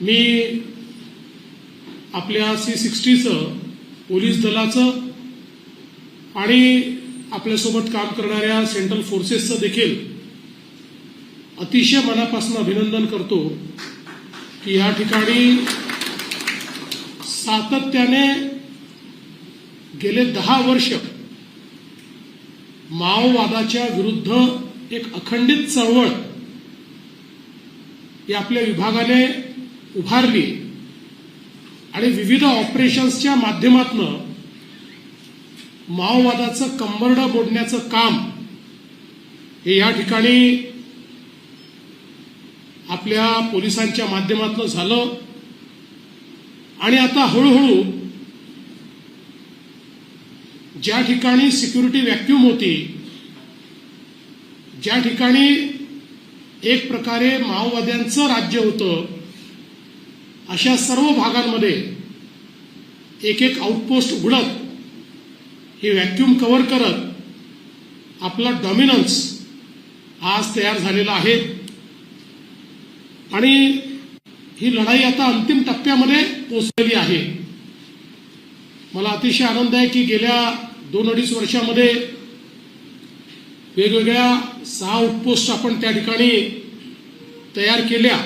मी आपल्या C सिक्स्टीचं police दलाचं आणि आपल्यासोबत काम करणाऱ्या सेंट्रल फोर्सेसचं देखील अतिशय मनापासून अभिनंदन करतो की या ठिकाणी सातत्याने गेले दहा वर्ष माओवादाच्या विरुद्ध एक अखंडित चळवळ ही आपल्या विभागाने उभारली. आणि विविध ऑपरेशन्सच्या माध्यमातून माओवादाचं कंबरडं मोडण्याचं काम हे या ठिकाणी आपल्या पोलिसांच्या माध्यमातून झालं. आणि आता हळूहळू ज्या ठिकाणी सिक्युरिटी व्हॅक्यूम होती ज्या ठिकाणी एक प्रकारे माओवाद्यांचं राज्य होतं अशा सर्व भागांमध्ये एक एक आउटपोस्ट उघडत हे व्हॅक्यूम कव्हर करत आपला डॉमिनन्स आज तयार झालेला आहे. आणि ही लढाई आता अंतिम टप्प्यामध्ये पोचलेली आहे. मला अतिशय आनंद आहे की गेल्या दोन अडीच वर्षामध्ये वेगवेगळ्या सहा आउटपोस्ट आपण त्या ठिकाणी तयार केल्या.